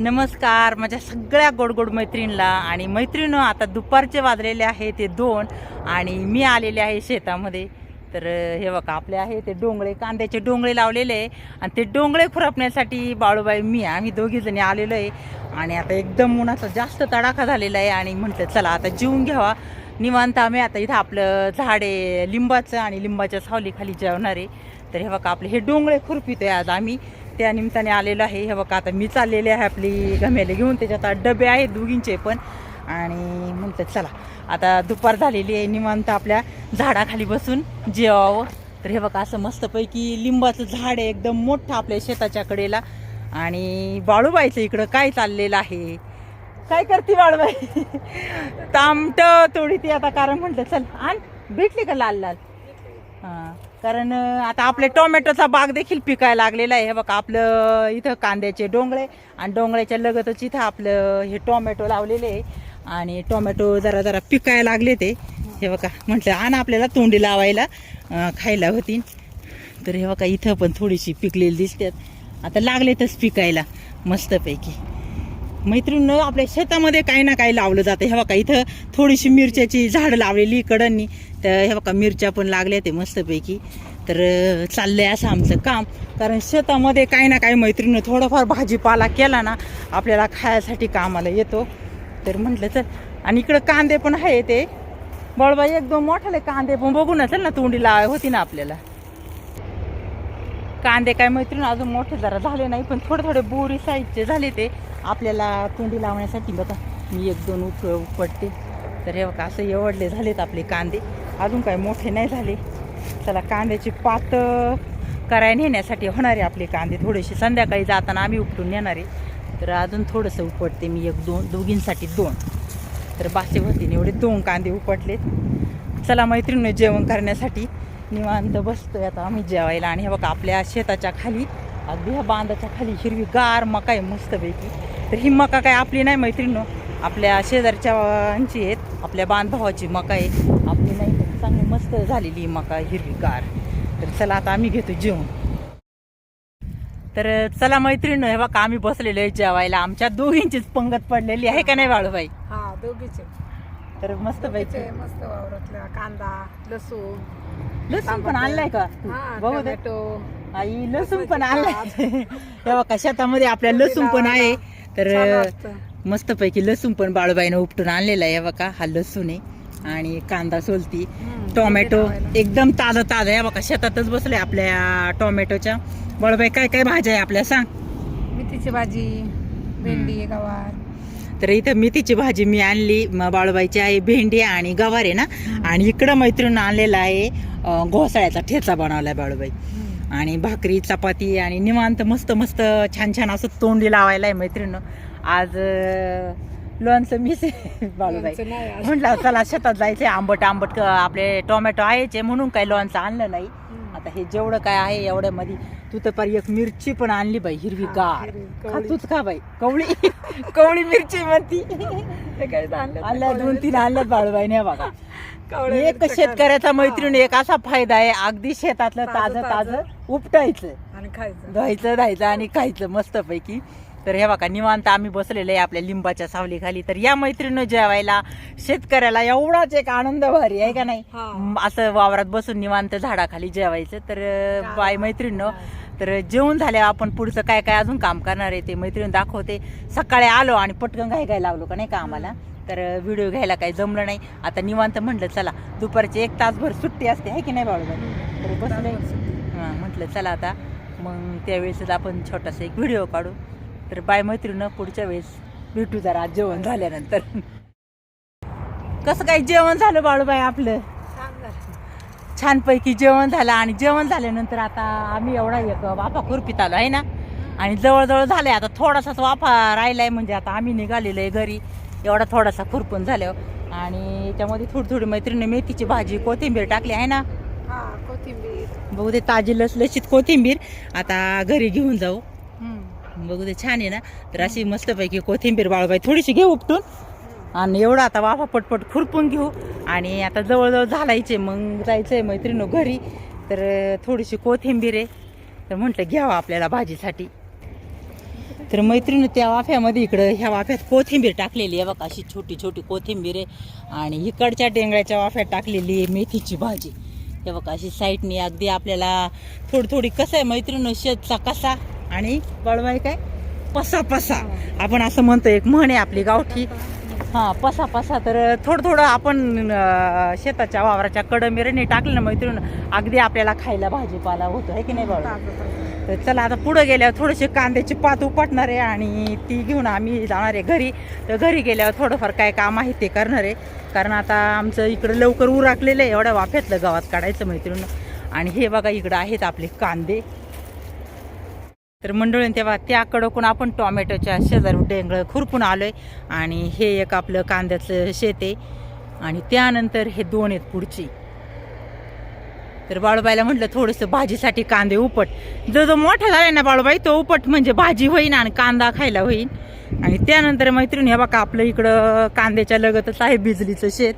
नमस्कार. माझ्या सगळ्या गोड गोड मैत्रिणीला आणि मैत्रिणी आता दुपारचे वाजलेले आहे ते दोन आणि मी आलेले आहे शेतामध्ये. तर हे बघा आपले आहे ते डोंगळे कांद्याचे डोंगळे लावलेले आहे आणि ते डोंगळे खुरपण्यासाठी बाळूबाई मी आम्ही दोघीजणी आलेलो आहे. आणि आता एकदम उन्हाचा जास्त तडाखा झालेला आहे आणि म्हटलं चला आता जेवून घ्यावा. निवांत आम्ही आता इथं आपलं झाड आहे लिंबाचं आणि लिंबाच्या सावलीखाली जेवणार आहे. तर हे बघा आपले हे डोंगळे आहे आज आम्ही. त्या निमित्ताने आलेलो आहे. हे बघा आता मी चाललेले आहे आपली गमेले घेऊन. त्याच्यात आता डबे आहेत दोघींचे पण. आणि म्हणतात चला आता दुपार झालेली आहे. निवांत आपल्या झाडाखाली बसून जेवावं. तर हे बघा असं मस्तपैकी लिंबाचं झाड आहे. एकदम मोठं आपल्या शेताच्या कडेला. आणि बाळूबाईचं इकडं काय चाललेलं आहे? काय करते बाळूबाई तामट तोडी ती आता कारण म्हटलं चल आण. भेटली का लाल लाल? हां. कारण आता आपले टोमॅटोचा बाग देखील पिकायला लागलेला आहे. हे बघा आपलं इथं कांद्याचे डोंगळे आणि डोंगळ्याच्या लगतच इथं आपलं हे टोमॅटो लावलेले आहे. आणि टोमॅटो जरा जरा पिकायला लागले ते. हे बघा म्हटलं आण आपल्याला तोंडी लावायला खायला होती. तर हे बघा इथं पण थोडीशी पिकलेली दिसतात. आता लागलेतच पिकायला मस्तपैकी. मैत्रीण आपल्या शेतामध्ये काही ना काही लावलं जातं. हे बघा इथं थोडीशी मिरच्याची झाडं लावलेली कडनी तर हे बघा मिरच्या पण लागल्या ते मस्तपैकी. तर चाललं चाललंय असं आमचं काम. कारण शेतामध्ये काही ना काही मैत्रिणी थोडंफार भाजीपाला केला ना आपल्याला खायसाठी कामाला येतो. तर म्हटलं तर आणि इकडं कांदे पण आहे ते. बळबाई एकदम मोठाले कांदे पण बघू ना चल ना तोंडी लावाय होती ना आपल्याला. कांदे काय मैत्रीण अजून मोठे जरा झाले नाही पण थोडे थोडे बोरी साईजचे झाले ते. आपल्याला तोंडी लावण्यासाठी बघा मी एक दोन उक उपटते. तर हे बघा असं एवढले झालेत आपले कांदे. अजून काय मोठे नाही झाले. चला कांद्याची पात करायला नेण्यासाठी होणारे आपले कांदे. थोडेसे संध्याकाळी जाताना आम्ही उपटून नेणारे. आहे तर अजून थोडंसं उपटते मी एक दोन दोघींसाठी दोन. तर बासे भरतीने एवढे दोन कांदे उपटलेत. चला मैत्रिणी जेवण करण्यासाठी निवांत बसतोय आता आम्ही जेवायला आणि हे बघा आपल्या शेताच्या खाली अगदी ह्या बांधाच्या खाली हिरवी गार मका आहे मस्तपैकी. तर ही मका काय आपली नाही मैत्रिणी आपल्या शेजारच्याची आहेत आपल्या बांधभावाची मका आहे. आपली नाही पण चांगली मस्त झालेली मका हिरवी गार तर चला आता आम्ही घेतो जेवण तर चला मैत्रिणी हे बघा आम्ही बसलेलो आहे जेवायला. आमच्या दोघींचीच पंगत पडलेली आहे का नाही बाळूबाई हा दोघीचे. तर मस्त पैकी. मस्त वावरातला कांदा लसूण लसूण पण आणलाय का? तू? हा बघू दे. टोमॅटो आई लसूण पण आणलाय. हे बघा शेतामध्ये आपल्या लसूण पण आहे. तर छान वाटतं. मस्तपैकी लसूण पण बाळूबाईनं उपटून आणलेला आहे बघा हा लसूण आहे. आणि कांदा सोलती. हम्म, टोमॅटो लावायला. एकदम ताजं ताजं आहे बघा शेतातच बसले आपल्या टोमॅटोच्या. बाळूबाई काय काय भाज्या आहे आपल्या? सांग. मेथीची भाजी भेंडी गवार. तर इथं मेथीची भाजी मी आणली बाळूबाईची आहे भेंडी आणि गवार आहे ना? आणि इकडं मैत्रीण आणलेला आहे घोसाळ्याचा ठेचा बनवलाय बाळूबाई. आणि भाकरी चपाती आणि निवांत मस्त मस्त छान छान असं तोंडी लावायला आहे मैत्रीण आज लोणचं मीच आहे बाळूबाई. म्हटलं चला शेतात जायचे आंबट आंबट आपले टोमॅटो आहेचे म्हणून काही लोणचं आणलं नाही. आता हे जेवढं काय आहे एवढ्यामध्ये तू तर पार एक मिरची पण आणली बाई हिरवी गार हिरवी, खा कवळी. तूच खा बाई कवळी. कवळी मिरची म्हणती. आणल्या दोन तीन आणल्यात बाळूबाईने बघा. एक शेतकऱ्याचा. मैत्रीण एक असा फायदा आहे अगदी शेतातलं ताजं ताजं-. उपटायचं. आणि खायचं. धुवायचं धायचं आणि खायचं मस्तपैकी. तर हे बघा निवांत आम्ही बसलेलो आहे आपल्या लिंबाच्या सावलीखाली. तर या मैत्रिणी जेवायला शेतकऱ्याला एवढाच एक आनंद भारी आहे का नाही? असं वावरात बसून निवांत झाडाखाली जेवायचं. तर बाय मैत्रिणीनं तर जेवण झाल्यावर आपण पुढचं काय काय अजून काम करणार आहे ते मैत्रीण दाखवते. सकाळी आलो आणि पटकन काय काय लागलो का नाही का आम्हाला तर व्हिडिओ घ्यायला काही जमलं नाही. आता निवांत म्हटलं चला दुपारची एक तासभर सुट्टी असते आहे की नाही बाळूबाई? तर बसले. हां म्हटलं चला आता. मग त्यावेळेसच आपण छोटासा एक व्हिडिओ काढू. तर बाय मैत्रीनं पुढच्या वेळेस भेटू जरा जेवण झाल्यानंतर. कसं काय जेवण झालं बाळूबाई आपलं. छानपैकी जेवण झालं आणि जेवण झाल्यानंतर आता आम्ही एवढा एक वाफा खुरपीत आलो आहे ना? आणि जवळजवळ झालंय आता थोडासाच वाफा राहिलाय म्हणजे आता आम्ही निघालेलो आहे घरी. एवढा थोडासा खुरपून झाल्यावर. आणि याच्यामध्ये थोडी थोडी मैत्रिणी मेथीची भाजी कोथिंबीर टाकली आहे ना? हा कोथिंबीर. बघू दे ताजी लसलशीत कोथिंबीर. आता घरी घेऊन जाऊ. बघू दे छान आहे ना? तर अशी मस्तपैकी कोथिंबीर बाळूबाई थोडीशी घेऊ उपटून. आणि एवढं आता वाफा पटपट खुरपून घेऊ. आणि आता जवळजवळ झालायचे मग जायचंय मैत्रिणी घरी. तर थोडीशी कोथिंबीर आहे. तर म्हटलं घ्यावं आपल्याला भाजीसाठी. तर मैत्रीण त्या वाफ्यामध्ये इकडं ह्या वाफ्यात कोथिंबीर टाकलेली आहे बघा. अशी छोटी छोटी कोथिंबीर आहे. आणि इकडच्या डेंगळ्याच्या वाफ्यात टाकलेली आहे मेथीची भाजी. हे बघा अशी साईडनी अगदी आपल्याला थोडी थोडी कसं आहे मैत्रीण शेतचा कसा आणि बळवाय काय? पसा पसा. आपण असं म्हणतो एक म्हण आहे आपली गावठी. हा पसा पसा. तर थोडं थोडं आपण शेताच्या वावराच्या कडमिरीने टाकलं ना मैत्रीण अगदी आपल्याला खायला भाजीपाला होतो आहे की नाही बाबा. तर चला आता पुढं गेल्यावर थोडेसे कांद्याची पात उपटणार आहे आणि ती घेऊन आम्ही जाणार आहे घरी. तर घरी गेल्यावर थोडंफार काय काम आहे ते करणार आहे. कारण आता आमचं इकडं लवकर उराकलेलं आहे एवढ्या वाफ्यातलं गावात काढायचं मैत्रीण. आणि हे बघा इकडं आहेत आपले कांदे. तर मंडळीन तेव्हा त्याकडं आपण टोमॅटोच्या शेजारी डेंगळं खुरपून आलोय आणि हे एक आपलं कांद्याचं शेत आहे. आणि त्यानंतर हे दोन आहेत पुढची. तर बाळूबाईला म्हटलं थोडंसं भाजीसाठी कांदे उपट. जो जो मोठा झालाय ना बाळूबाई तो उपट म्हणजे भाजी होईन आणि कांदा खायला होईन. आणि त्यानंतर मैत्रिणी हे बघा आपलं इकडं कांद्याच्या लगतच आहे बिजलीचं शेत.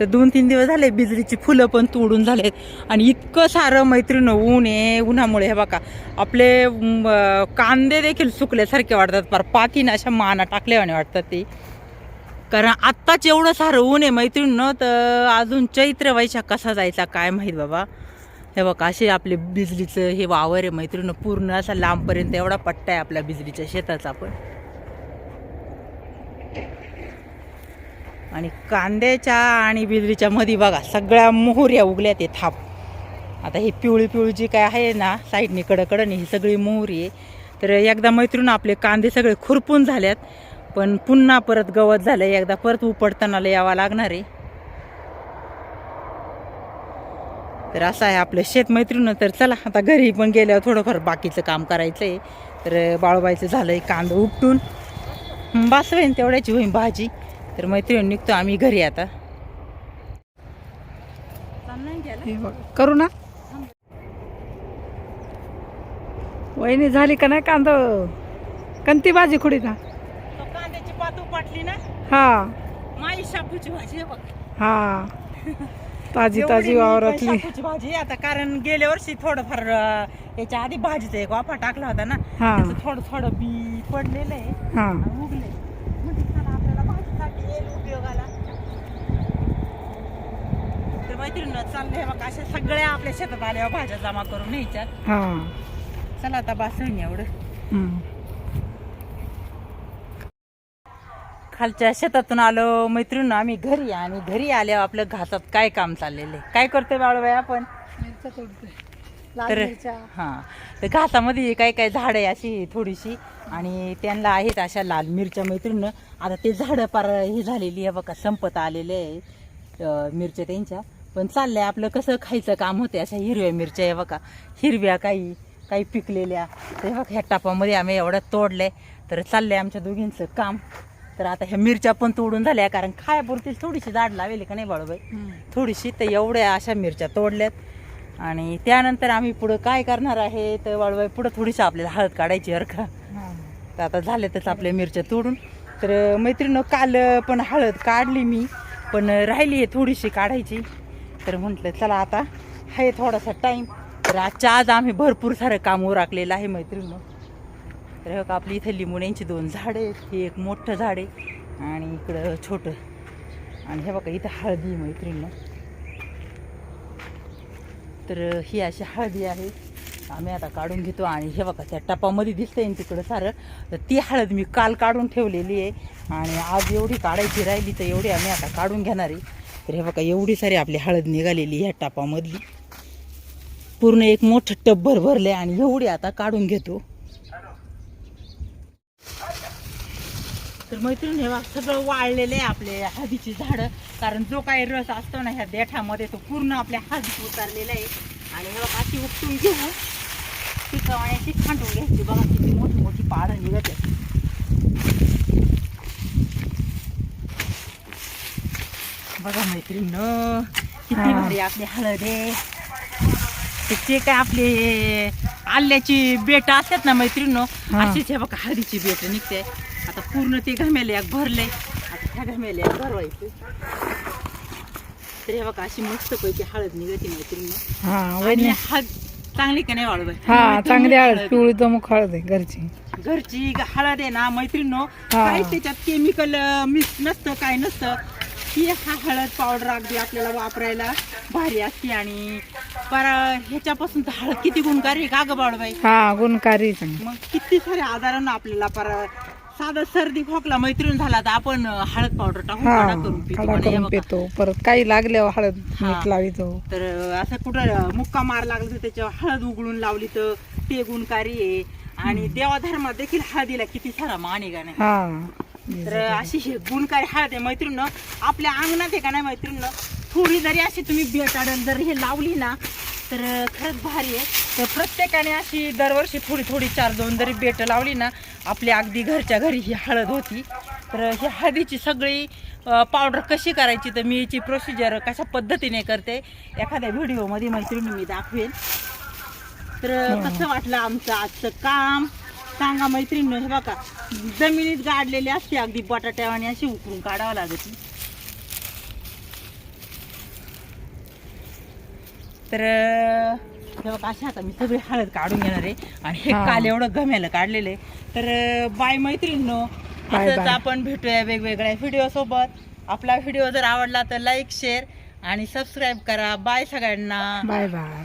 तर दोन तीन दिवस झाले बिजलीची फुलं पण तोडून झालेत. आणि इतकं सारं मैत्रीण ऊन आहे उन्हामुळे हे बघा. आपले कांदे देखील सुकल्यासारखे वाटतात फार पातीनं अशा माना टाकल्यावाने वाटतात ते. कारण आत्ताच एवढं सारं ऊन आहे मैत्रीण तर अजून चैत्र वैशाख कसा जायचा काय माहीत बाबा. हे बघा असे आपले बिजलीचं हे वावर आहे मैत्रीण पूर्ण असा लांबपर्यंत एवढा पट्टा आहे आपल्या बिजलीच्या शेताचा पण. आणि कांद्याच्या आणि बिजरीच्या मध्ये बघा सगळ्या मोहऱ्या उगल्या ते थाप. आता ही पिवळी पिवळी जी काय आहे ना साईडनी कडकडं ही सगळी मोहरी आहे. तर एकदा मैत्रीण आपले कांदे सगळे खुरपून झाल्यात पण पुन्हा परत गवत झालं एकदा परत उपडतानाला यावं लागणार आहे. तर असं आहे आपलं शेतमैत्रीण तर चला आता घरी पण गेल्यावर थोडंफार बाकीचं काम करायचं आहे तर बाळूबाईचं झालं आहे कांदं उपटून. बस होईन तेवढ्याची होईन भाजी. तर मैत्रीण निघतो आम्ही घरी आता. करू ना? वहिनी झाली का नाही कांद? कंती भाजी खुडी ना? कांद्याची पात उपटली ना? हा. माई शापूची भाजी हा. ताजी ताजी वावरातली. भाजी आता कारण गेल्या वर्षी थोडंफार याच्या आधी भाजीचा एक वाफा टाकला होता ना हा. थोडं थोडं बी पडलेलं आहे. हा. उगले म्हणजे चला आपल्याला भाजीसाठी येईल उपयोगाला तर मैत्रिणी चाललंय बघा अशा सगळ्या आपल्या शेतात आल्या भाज्या जमा करून न्यायच्यात. हा. चला आता बास होईन एवढं. हम्म. खालच्या शेतातून आलो मैत्रीण आम्ही घरी आणि घरी आल्यावर आपलं घातात काय काम चाललेलं आहे? काय करतोय बाळबाई आपण? तर हां. तर घासामध्ये काय काय झाडं आहे अशी थोडीशी आणि त्यांना आहेत अशा लाल मिरच्या मैत्रीण आता ते झाडं पार हे झालेली आहे बघा संपत आलेले आहे अं, मिरच्या त्यांच्या. पण चाललंय आपलं कसं खायचं काम होते अशा हिरव्या मिरच्या आहे बघा. हिरव्या काही काही पिकलेल्या. तर हे बघा ह्या टापामध्ये आम्ही एवढ्या तोडलंय. तर चाललंय आमच्या दोघींचं काम. तर आता ह्या मिरच्या पण तोडून झाल्या कारण खायापुरतीच थोडीशी झाड लावेली का नाही बाळूबाई? थोडीशी तर एवढ्या अशा मिरच्या तोडल्यात. आणि त्यानंतर आम्ही पुढं काय करणार आहे तर वाळवाय पुढं थोडीशी आपल्याला हळद काढायची बरं का. तर आता झाल्यातच आपल्या मिरच्या तोडून. तर मैत्रिणी काल पण हळद काढली मी पण राहिली आहे थोडीशी काढायची. तर म्हटलं चला आता आहे थोडासा टाईम तर आजच्या आज आम्ही भरपूर सारं काम राखलेलं आहे मैत्रिणी तर हे आपली इथं लिंबुण्यांची दोन झाडं आहेत. हे एक मोठं झाड आहे आणि इकडं छोटं. आणि हे बघा इथं हळदी आहे मैत्रिणी तर ही अशी हळदी आहे. आम्ही आता काढून घेतो आणि हे बघा त्या टपामध्ये दिसतंय तिकडं सारं. तर ती हळद मी काल काढून ठेवलेली आहे. आणि आज एवढी काढायची राहिली तर एवढी आम्ही आता काढून घेणार आहे. तर हे बघा एवढी सारी आपली हळद निघालेली ह्या टापामधली. पूर्ण एक मोठं टब्बर आहे आणि एवढी आता काढून घेतो. तर मैत्रीण हे सगळं वाळलेलं आहे आपले हळदीची झाडं. कारण जो काही रस असतो ना ह्या देठामध्ये तो पूर्ण आपल्या हळदीत उतरलेला आहे. आणि हे बघा अशी उपटून घेऊ. पिकवण्याची खांडून घ्यायची. बघा किती मोठी मोठी पाळं निघत आहे बघा मैत्रीण किती. भारी आपली हळद आहे. ते काय आपले आल्याची बेट असतात ना मैत्रीण. अशीच हे बघा हळदीची बेट निघते. आता पूर्ण ते घमेले एक भरले. आता ह्या घमेले एक भरवायचे. तर हे बघा अशी मस्त पैकी हळद निघते मैत्रीण हा आणि वहिनी. हळद चांगली का नाही वाळू हा चांगली हळद. पिवळी दमक हळद आहे घरची. घरची हळद आहे ना मैत्रिणीनो. हा. काही त्याच्यात केमिकल मिक्स नसतं काय नसतं. ही हा हळद पावडर अगदी आपल्याला वापरायला भारी असते आणि पर ह्याच्यापासून तर हळद किती गुणकारी का ग बाळबाई? हा गुणकारी मग किती सारे आजारांना आपल्याला पर साधा सर्दी खोकला मैत्रीण झाला तर आपण हळद पावडर टाकून काढा करून पितो. काढा म्हणे, हे करून बघा. पितो. परत काही लागल्यावर हळद. मीठ लावितो. तर असं कुठं मुक्का मार लागला तर त्याच्यावर हळद उघडून लावली तर ते गुणकारी आहे. आणि देवाधर्मात देखील हळदीला किती सारा मान आहे का नाही? हा. तर अशी ही गुणकारी हळद आहे मैत्रीण आपल्या अंगणात आहे का नाही मैत्रीण? थोडी जरी अशी तुम्ही बेटाडल जर हे लावली ना तर खरंच भारी आहे. तर प्रत्येकाने अशी दरवर्षी थोडी थोडी चार दोन जरी बेट लावली ना आपल्या अगदी घरच्या घरी ही हळद होती. तर ही हळदीची सगळी पावडर कशी करायची तर मी याची प्रोसिजर कशा पद्धतीने करते एखाद्या व्हिडिओमध्ये मैत्रिणी मी दाखवेन. तर कसं वाटलं आमचं आजचं काम? सांगा मैत्रिणी हे बघा जमिनीत गाडलेली असते अगदी बटाट्यावानी अशी उकरून काढावं लागत तर हे बघा अशी आता मी सगळी हळद काढून घेणार आहे आणि हे. काल एवढं गम्याला काढलेलं आहे. तर बाय मैत्रिणींनो असंच. आपण भेटूया वेगवेगळ्या व्हिडिओ सोबत. आपला व्हिडिओ जर आवडला तर लाईक शेअर आणि सबस्क्राईब करा. बाय सगळ्यांना. Bye bye